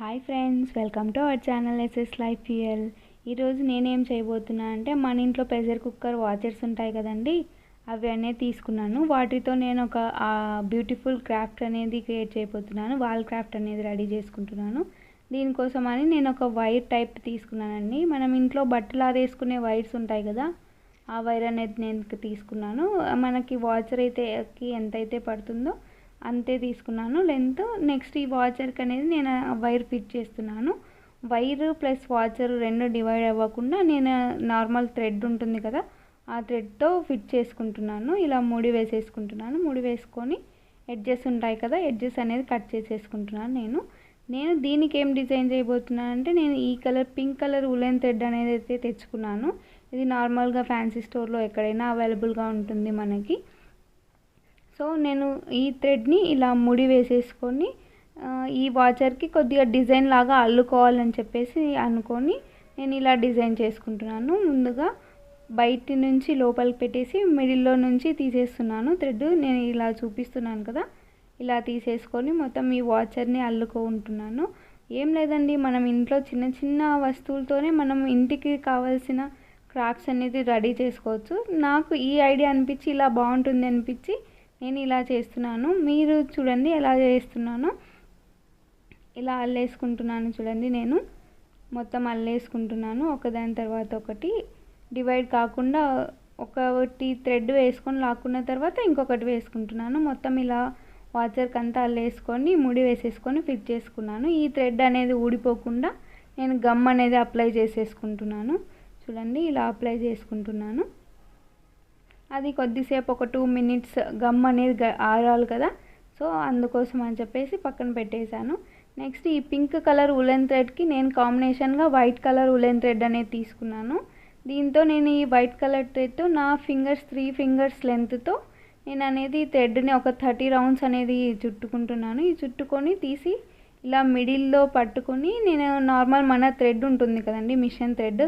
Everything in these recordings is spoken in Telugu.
Hi friends welcome to our channel SS life fuel ఈరోజు నేనేం చేయబోతున్నా అంటే మన ఇంట్లో ప్రెషర్ కుక్కర్ వాచర్స్ ఉంటాయి కదండి అవి అనేది తీసుకున్నాను. వాటితో నేను ఒక బ్యూటిఫుల్ క్రాఫ్ట్ అనేది క్రియేట్ చేయబోతున్నాను. వాల్ క్రాఫ్ట్ అనేది రెడీ చేసుకుంటున్నాను. దీనికోసం అని నేను ఒక వైర్ టైప్ తీసుకున్నానండి. మనం ఇంట్లో బట్టలు ఆరేసుకునే వైర్స్ ఉంటాయి కదా ఆ వైర్ అనేది నేను తీసుకున్నాను. మనకి వాచర్ అయితే ఎంతైతే పడుతుందో అంతే తీసుకున్నాను. లెంత్ నెక్స్ట్ ఈ వాచర్కి అనేది నేను వైర్ ఫిట్ చేస్తున్నాను. వైర్ ప్లస్ వాచర్ రెండు డివైడ్ అవ్వకుండా నేను నార్మల్ థ్రెడ్ ఉంటుంది కదా ఆ థ్రెడ్తో ఫిట్ చేసుకుంటున్నాను. ఇలా ముడి వేసేసుకుంటున్నాను. ముడి వేసుకొని ఎడ్జెస్ ఉంటాయి కదా ఎడ్జెస్ అనేది కట్ చేసేసుకుంటున్నాను నేను. నేను దీనికి ఏం డిజైన్ చేయబోతున్నాను అంటే నేను ఈ colour pink colour woollen thread అనేది అయితే తెచ్చుకున్నాను. ఇది నార్మల్గా ఫ్యాన్సీ స్టోర్లో ఎక్కడైనా అవైలబుల్గా ఉంటుంది మనకి. సో నేను ఈ థ్రెడ్ని ఇలా ముడి వేసేసుకొని ఈ వాచర్కి కొద్దిగా డిజైన్ లాగా అల్లుకోవాలని చెప్పేసి అనుకొని నేను ఇలా డిజైన్ చేసుకుంటున్నాను. ముందుగా బయటి నుంచి లోపలికి పెట్టేసి మిడిల్లో నుంచి తీసేస్తున్నాను థ్రెడ్. నేను ఇలా చూపిస్తున్నాను కదా ఇలా తీసేసుకొని మొత్తం ఈ వాచర్ని అల్లుకుంటున్నాను ఏం లేదండి మనం ఇంట్లో చిన్న చిన్న వస్తువులతోనే మనం ఇంటికి కావాల్సిన క్రాఫ్ట్స్ అనేది రెడీ చేసుకోవచ్చు. నాకు ఈ ఐడియా అనిపించి ఇలా బాగుంటుంది అనిపించి నేను ఇలా చేస్తున్నాను మీరు చూడండి ఎలా చేస్తున్నానో. ఇలా అల్లేసుకుంటున్నాను చూడండి నేను. మొత్తం అల్లేసుకుంటున్నాను ఒకదాని తర్వాత ఒకటి. డివైడ్ కాకుండా ఒకటి థ్రెడ్ వేసుకొని లాక్కున్న తర్వాత ఇంకొకటి వేసుకుంటున్నాను. మొత్తం ఇలా వాచర్కి అంతా అల్లేసుకొని ముడి వేసేసుకొని ఫిట్ చేసుకున్నాను. ఈ థ్రెడ్ అనేది ఊడిపోకుండా నేను గమ్ అనేది అప్లై చేసేసుకుంటున్నాను. చూడండి ఇలా అప్లై చేసుకుంటున్నాను. అది కొద్దిసేపు ఒక టూ మినిట్స్ గమ్ అనేది ఆరాలి కదా. సో అందుకోసం అని చెప్పేసి పక్కన పెట్టేశాను. నెక్స్ట్ ఈ పింక్ కలర్ ఉలెన్ థ్రెడ్కి నేను కాంబినేషన్గా వైట్ కలర్ ఉలెన్ థ్రెడ్ అనేది తీసుకున్నాను. దీంతో నేను ఈ వైట్ కలర్ థ్రెడ్తో నా ఫింగర్స్ త్రీ ఫింగర్స్ లెంత్తో నేను అనేది థ్రెడ్ని ఒక థర్టీ రౌండ్స్ అనేది చుట్టుకుంటున్నాను. ఈ చుట్టుకొని తీసి ఇలా మిడిల్లో పట్టుకొని నేను నార్మల్ మన థ్రెడ్ ఉంటుంది కదండి మిషన్ థ్రెడ్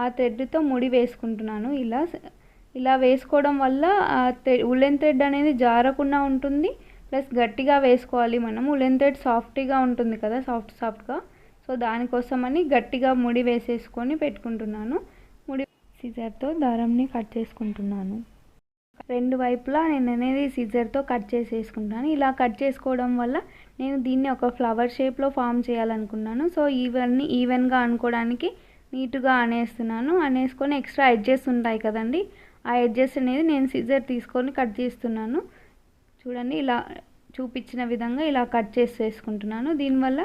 ఆ థ్రెడ్తో ముడి వేసుకుంటున్నాను. ఇలా ఇలా వేసుకోవడం వల్ల ఉలెన్ థ్రెడ్ అనేది జారకుండా ఉంటుంది. ప్లస్ గట్టిగా వేసుకోవాలి మనం ఉలెన్ థ్రెడ్ సాఫ్ట్గా ఉంటుంది కదా సాఫ్ట్ సాఫ్ట్గా. సో దానికోసమని గట్టిగా ముడి వేసేసుకొని పెట్టుకుంటున్నాను. ముడి సిజర్తో దారంని కట్ చేసుకుంటున్నాను. రెండు వైపులా నేను అనేది సిజర్తో కట్ చేసేసుకుంటాను. ఇలా కట్ చేసుకోవడం వల్ల నేను దీన్ని ఒక ఫ్లవర్ షేప్లో ఫామ్ చేయాలనుకున్నాను. సో ఈవెన్ని ఈవెన్గా అనుకోవడానికి నీట్గా అనేస్తున్నాను. అనేసుకొని ఎక్స్ట్రా ఎడ్జెస్ ఉంటాయి కదండి. ఆ ఎడ్జెస్ అనేది నేను సిజర్ తీసుకొని కట్ చేస్తున్నాను. చూడండి ఇలా చూపించిన విధంగా ఇలా కట్ చేసేసుకుంటున్నాను దీనివల్ల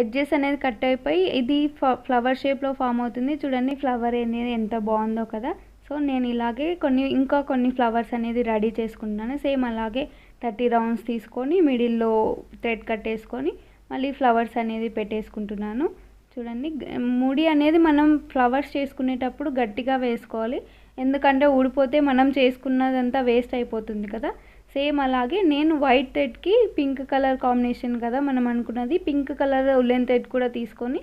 ఎడ్జెస్ అనేది కట్ అయిపోయి ఇది ఫ్లవర్ షేప్లో ఫామ్ అవుతుంది. చూడండి ఫ్లవర్ అనేది ఎంత బాగుందో కదా. సో నేను ఇలాగే కొన్ని ఇంకా కొన్ని ఫ్లవర్స్ అనేది రెడీ చేసుకుంటున్నాను. సేమ్ అలాగే థర్టీ రౌండ్స్ తీసుకొని మిడిల్లో థ్రెడ్ కట్టేసుకొని మళ్ళీ ఫ్లవర్స్ అనేది పెట్టేసుకుంటున్నాను. చూడండి. ముడి అనేది మనం ఫ్లవర్స్ చేసుకునేటప్పుడు గట్టిగా వేసుకోవాలి. ఎందుకంటే ఊడిపోతే మనం చేసుకున్నదంతా వేస్ట్ అయిపోతుంది కదా. సేమ్ అలాగే నేను వైట్ థ్రెడ్కి పింక్ కలర్ కాంబినేషన్ కదా మనం అనుకున్నది. పింక్ కలర్ ఉల్లెన్ థ్రెడ్ కూడా తీసుకొని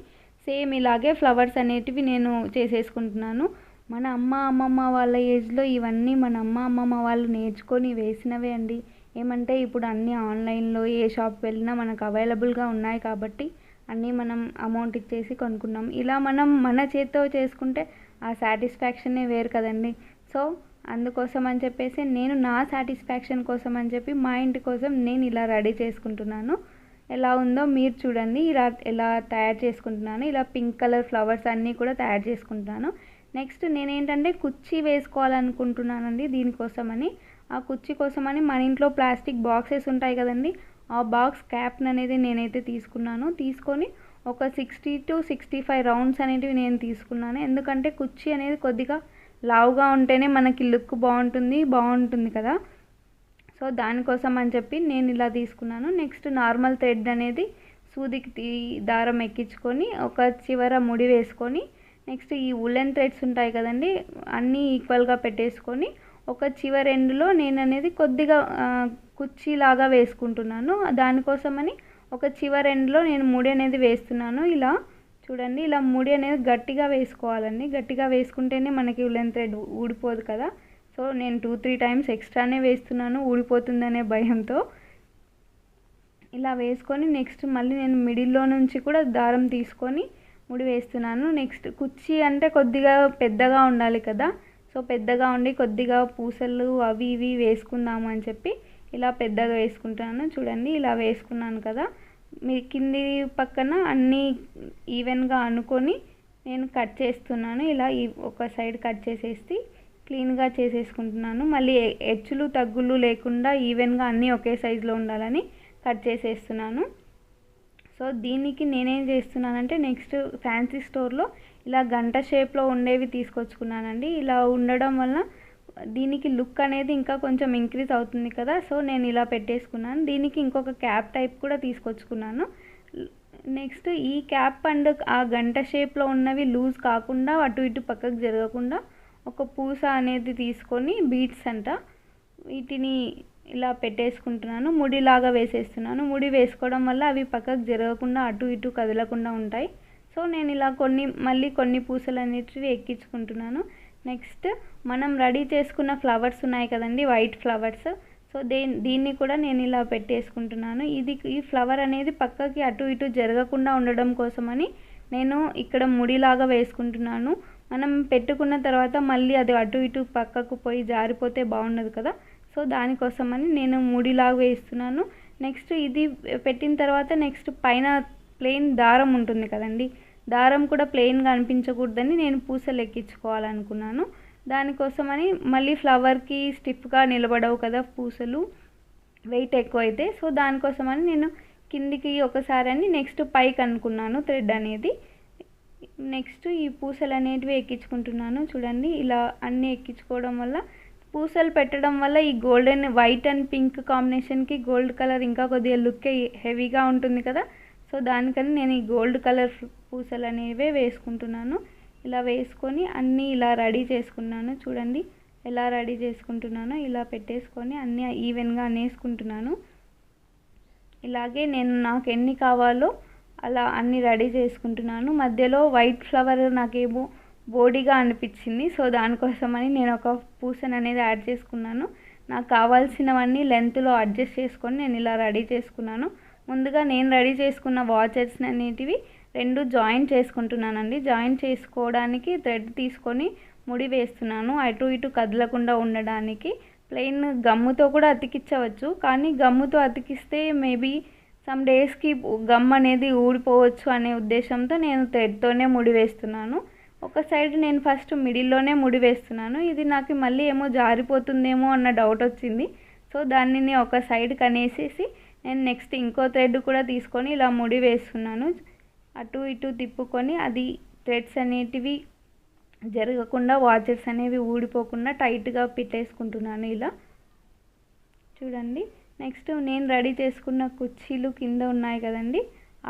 సేమ్ ఇలాగే ఫ్లవర్స్ అనేటివి నేను చేసేసుకుంటున్నాను. మన అమ్మ అమ్మమ్మ వాళ్ళ ఏజ్లో ఇవన్నీ మన అమ్మ అమ్మమ్మ వాళ్ళు నేర్చుకొని వేసినవే అండి. ఏమంటే ఇప్పుడు అన్నీ ఆన్లైన్లో ఏ షాప్ వెళ్ళినా మనకు అవైలబుల్గా ఉన్నాయి కాబట్టి అన్నీ మనం అమౌంట్ ఇచ్చేసి కొనుక్కున్నాం. ఇలా మనం మన చేతితో చేసుకుంటే ఆ సాటిస్ఫాక్షనే వేరు కదండి. సో అందుకోసం అని చెప్పేసి నేను నా సాటిస్ఫాక్షన్ కోసం అని చెప్పి మా ఇంటి కోసం నేను ఇలా రెడీ చేసుకుంటున్నాను. ఎలా ఉందో మీరు చూడండి. ఇలా ఎలా తయారు చేసుకుంటున్నాను. ఇలా పింక్ కలర్ ఫ్లవర్స్ అన్నీ కూడా తయారు చేసుకుంటున్నాను. నెక్స్ట్ నేనేంటంటే కుర్చీ వేసుకోవాలనుకుంటున్నానండి దీనికోసమని. ఆ కుర్చీ కోసమని మన ఇంట్లో ప్లాస్టిక్ బాక్సెస్ ఉంటాయి కదండి. ఆ బాక్స్ క్యాప్ని అనేది నేనైతే తీసుకున్నాను. తీసుకొని ఒక sixty two sixty five rounds అనేటివి నేను తీసుకున్నాను. ఎందుకంటే కుర్చీ అనేది కొద్దిగా లావుగా ఉంటేనే మనకి లుక్ బాగుంటుంది బాగుంటుంది కదా. సో దానికోసం అని చెప్పి నేను ఇలా తీసుకున్నాను. నెక్స్ట్ నార్మల్ థ్రెడ్ అనేది సూదికి దారం ఎక్కించుకొని ఒక చివర ముడి వేసుకొని నెక్స్ట్ ఈ ఉలెన్ థ్రెడ్స్ ఉంటాయి కదండి అన్నీ ఈక్వల్గా పెట్టేసుకొని ఒక చివర ఎండ్లో నేను అనేది కొద్దిగా కుర్చీలాగా వేసుకుంటున్నాను. దానికోసమని ఒక చివరి ఎండ్లో నేను ముడి అనేది వేస్తున్నాను. ఇలా చూడండి ఇలా ముడి అనేది గట్టిగా వేసుకోవాలండి. గట్టిగా వేసుకుంటేనే మనకి ఉలెన్ థ్రెడ్ ఊడిపోదు కదా. సో నేను టూ త్రీ టైమ్స్ ఎక్స్ట్రానే వేస్తున్నాను. ఊడిపోతుందనే భయంతో. ఇలా వేసుకొని నెక్స్ట్ మళ్ళీ నేను మిడిల్లో నుంచి కూడా దారం తీసుకొని ముడి వేస్తున్నాను. నెక్స్ట్ కుర్చీ అంటే కొద్దిగా పెద్దగా ఉండాలి కదా. సో పెద్దగా ఉండి కొద్దిగా పూసలు అవి ఇవి వేసుకుందాము అని చెప్పి ఇలా పెద్దగా వేసుకుంటున్నాను చూడండి ఇలా వేసుకున్నాను కదా. మీ కింది పక్కన అన్నీ ఈవెన్గా అనుకొని నేను కట్ చేస్తున్నాను. ఇలా ఈ ఒక సైడ్ కట్ చేసేసి క్లీన్గా చేసేసుకుంటున్నాను. మళ్ళీ హెచ్చులు తగ్గులు లేకుండా ఈవెన్గా అన్నీ ఒకే సైజులో ఉండాలని కట్ చేసేస్తున్నాను. సో దీనికి నేనేం చేస్తున్నానంటే నెక్స్ట్ ఫ్యాన్సీ స్టోర్లో ఇలా గంట షేప్లో ఉండేవి తీసుకొచ్చుకున్నానండి. ఇలా ఉండడం వల్ల దీనికి లుక్ అనేది ఇంకా కొంచెం ఇంక్రీజ్ అవుతుంది కదా సో నేను ఇలా పెట్టేసుకున్నాను. దీనికి ఇంకొక క్యాప్ టైప్ కూడా తీసుకొచ్చుకున్నాను. నెక్స్ట్ ఈ క్యాప్ అండ్ ఆ గంట షేప్లో ఉన్నవి లూజ్ కాకుండా అటు ఇటు పక్కకు జరగకుండా ఒక పూస అనేది తీసుకొని బీట్స్ అంట వీటిని ఇలా పెట్టేసుకుంటున్నాను. ముడిలాగా వేసేస్తున్నాను. ముడి వేసుకోవడం వల్ల అవి పక్కకు జరగకుండా అటు ఇటు కదలకుండా ఉంటాయి. సో నేను ఇలా కొన్ని మళ్ళీ కొన్ని పూసలు అనేటివి ఎక్కించుకుంటున్నాను. నెక్స్ట్ మనం రెడీ చేసుకున్న ఫ్లవర్స్ ఉన్నాయి కదండి వైట్ ఫ్లవర్స్. సో దే దీన్ని కూడా నేను ఇలా పెట్టేసుకుంటున్నాను. ఇది ఈ ఫ్లవర్ అనేది పక్కకి అటు ఇటు జరగకుండా ఉండడం కోసమని నేను ఇక్కడ ముడిలాగా వేసుకుంటున్నాను. మనం పెట్టుకున్న తర్వాత మళ్ళీ అది అటు ఇటు పక్కకు పోయి జారిపోతే బాగుండదు కదా. సో దానికోసమని నేను ముడిలాగా వేస్తున్నాను. నెక్స్ట్ ఇది పెట్టిన తర్వాత నెక్స్ట్ పైన ప్లెయిన్ దారం ఉంటుంది కదండి దారం కూడా ప్లెయిన్గా అనిపించకూడదని నేను పూసలు ఎక్కించుకోవాలనుకున్నాను దానికోసమని మళ్ళీ ఫ్లవర్కి స్టిఫ్గా నిలబడవు కదా పూసలు వెయిట్ ఎక్కువ అయితే సో దానికోసమని నేను కిందికి ఒకసారి అని నెక్స్ట్ పైకి అనుకున్నాను థ్రెడ్ అనేది. నెక్స్ట్ ఈ పూసలు అనేటివి ఎక్కించుకుంటున్నాను. చూడండి ఇలా అన్నీ ఎక్కించుకోవడం వల్ల పూసలు పెట్టడం వల్ల ఈ గోల్డెన్ వైట్ అండ్ పింక్ కాంబినేషన్కి గోల్డ్ కలర్ ఇంకా కొద్దిగా లుక్ హెవీగా ఉంటుంది కదా. సో దానికని నేను ఈ గోల్డ్ కలర్ పూసలు అనేవే వేసుకుంటున్నాను. ఇలా వేసుకొని అన్నీ ఇలా రెడీ చేసుకున్నాను. చూడండి ఎలా రెడీ చేసుకుంటున్నానో ఇలా పెట్టేసుకొని అన్నీ ఈవెన్గా అనేసుకుంటున్నాను. ఇలాగే నేను నాకు ఎన్ని కావాలో అలా అన్నీ రెడీ చేసుకుంటున్నాను. మధ్యలో వైట్ ఫ్లవర్ నాకేమో బోడీగా అనిపించింది. సో దానికోసమని నేను ఒక పూసన్ అనేది యాడ్ చేసుకున్నాను. నాకు కావాల్సినవన్నీ లెంత్లో అడ్జస్ట్ చేసుకొని నేను ఇలా రెడీ చేసుకున్నాను. ముందుగా నేను రెడీ చేసుకున్న వాచెస్ అనేటివి రెండు జాయిన్ చేసుకుంటున్నానండి. జాయిన్ చేసుకోవడానికి థ్రెడ్ తీసుకొని ముడి వేస్తున్నాను. అటు ఇటు కదలకుండా ఉండడానికి. ప్లెయిన్ గమ్ముతో కూడా అతికించవచ్చు. కానీ గమ్ముతో అతికిస్తే మేబీ సమ్ డేస్కి గమ్ అనేది ఊడిపోవచ్చు అనే ఉద్దేశంతో నేను థ్రెడ్తోనే ముడి వేస్తున్నాను. ఒక సైడ్ నేను ఫస్ట్ మిడిల్లోనే ముడి వేస్తున్నాను. ఇది నాకు మళ్ళీ ఏమో జారిపోతుందేమో అన్న డౌట్ వచ్చింది. సో దాన్ని నేను ఒక సైడ్ కనేసేసి నేను నెక్స్ట్ ఇంకో థ్రెడ్ కూడా తీసుకొని ఇలా ముడి వేస్తున్నాను. అటు ఇటు తిప్పుకొని అది థ్రెడ్స్ అనేటివి జరగకుండా వాచెస్ అనేవి ఊడిపోకుండా టైట్గా పెట్టేసుకుంటున్నాను ఇలా. చూడండి. నెక్స్ట్ నేను రెడీ చేసుకున్న కుర్చీలు కింద ఉన్నాయి కదండి.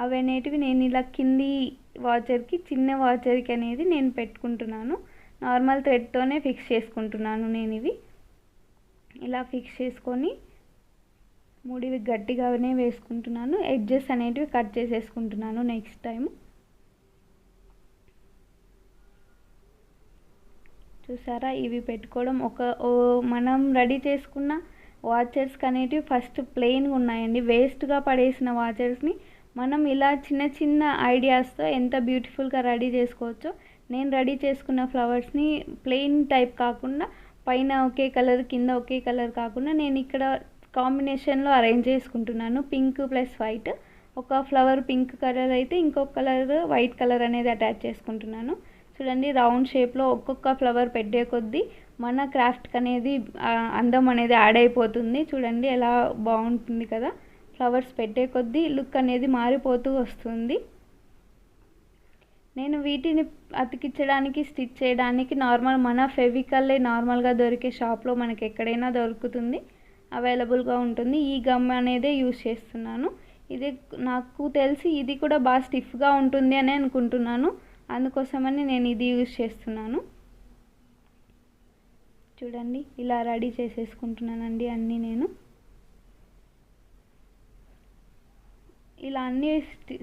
అవి అనేటివి నేను ఇలా కింది వాచర్కి చిన్న వాచర్కి అనేది నేను పెట్టుకుంటున్నాను. నార్మల్ థ్రెడ్తోనే ఫిక్స్ చేసుకుంటున్నాను నేను ఇవి. ఇలా ఫిక్స్ చేసుకొని ముడివి గట్టిగానే వేసుకుంటున్నాను. ఎడ్జెస్ అనేటివి కట్ చేసేసుకుంటున్నాను నెక్స్ట్ టైం చూసారా? ఇవి పెట్టుకోవడం ఒక మనం రెడీ చేసుకున్న వాచర్స్కి అనేటివి ఫస్ట్ ప్లెయిన్గా ఉన్నాయండి. వేస్ట్గా పడేసిన వాచెస్ని మనం ఇలా చిన్న చిన్న ఐడియాస్తో ఎంత బ్యూటిఫుల్గా రెడీ చేసుకోవచ్చో నేను రెడీ చేసుకున్న ఫ్లవర్స్ని ప్లెయిన్ టైప్ కాకుండా పైన ఒకే కలర్ కింద ఒకే కలర్ కాకుండా నేను ఇక్కడ కాంబినేషన్లో అరేంజ్ చేసుకుంటున్నాను. Pink plus white. ఒక ఫ్లవర్ పింక్ కలర్ అయితే ఇంకొక కలర్ వైట్ కలర్ అనేది అటాచ్ చేసుకుంటున్నాను. చూడండి రౌండ్ షేప్లో ఒక్కొక్క ఫ్లవర్ పెట్టే కొద్దీ మన క్రాఫ్ట్కి అనేది అందం అనేది యాడ్ అయిపోతుంది. చూడండి ఎలా బాగుంటుంది కదా. ఫ్లవర్స్ పెట్టే కొద్దీ లుక్ అనేది మారిపోతూ వస్తుంది. నేను వీటిని అతికించడానికి స్టిచ్ చేయడానికి నార్మల్ మన ఫెవికల్లే నార్మల్గా దొరికే షాప్లో మనకి ఎక్కడైనా దొరుకుతుంది. అవైలబుల్గా ఉంటుంది. ఈ గమ్ అనేదే యూస్ చేస్తున్నాను. ఇది నాకు తెలిసి ఇది కూడా బాగా స్టిఫ్గా ఉంటుంది అని అనుకుంటున్నాను. అందుకోసమని నేను ఇది యూజ్ చేస్తున్నాను. చూడండి ఇలా రెడీ చేసేసుకుంటున్నానండి అన్నీ నేను. ఇలా అన్నీ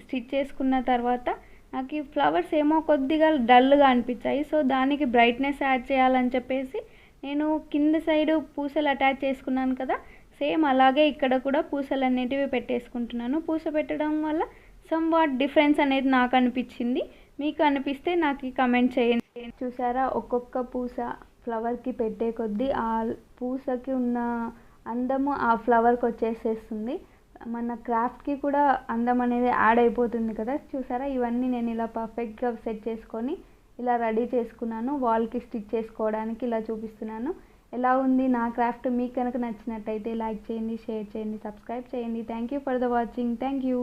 స్టిచ్ చేసుకున్న తర్వాత నాకు ఈ ఫ్లవర్స్ ఏమో కొద్దిగా డల్గా అనిపించాయి. సో దానికి బ్రైట్నెస్ యాడ్ చేయాలని చెప్పేసి నేను కింద సైడ్ పూసలు అటాచ్ చేసుకున్నాను కదా సేమ్ అలాగే ఇక్కడ కూడా పూసలు అనేటివి పెట్టేసుకుంటున్నాను. పూస పెట్టడం వల్ల సమ్ వాట్ డిఫరెన్స్ అనేది నాకు అనిపించింది. మీకు అనిపిస్తే నాకు కమెంట్ చేయండి. చూసారా ఒక్కొక్క పూస ఫ్లవర్కి పెట్టే కొద్దీ ఆ పూసకి ఉన్న అందము ఆ ఫ్లవర్కి వచ్చేసేస్తుంది. మన క్రాఫ్ట్కి కూడా అందం అనేది యాడ్ అయిపోతుంది కదా. చూసారా ఇవన్నీ నేను ఇలా పర్ఫెక్ట్గా సెట్ చేసుకొని ఇలా రెడీ చేసుకున్నాను. వాల్కి స్టిచ్ చేసుకోవడానికి ఇలా చూపిస్తున్నాను. ఎలా ఉంది నా క్రాఫ్ట్ మీకు కనుక నచ్చినట్టయితే లైక్ చేయండి షేర్ చేయండి సబ్స్క్రైబ్ చేయండి. Thank you for the watching. Thank you.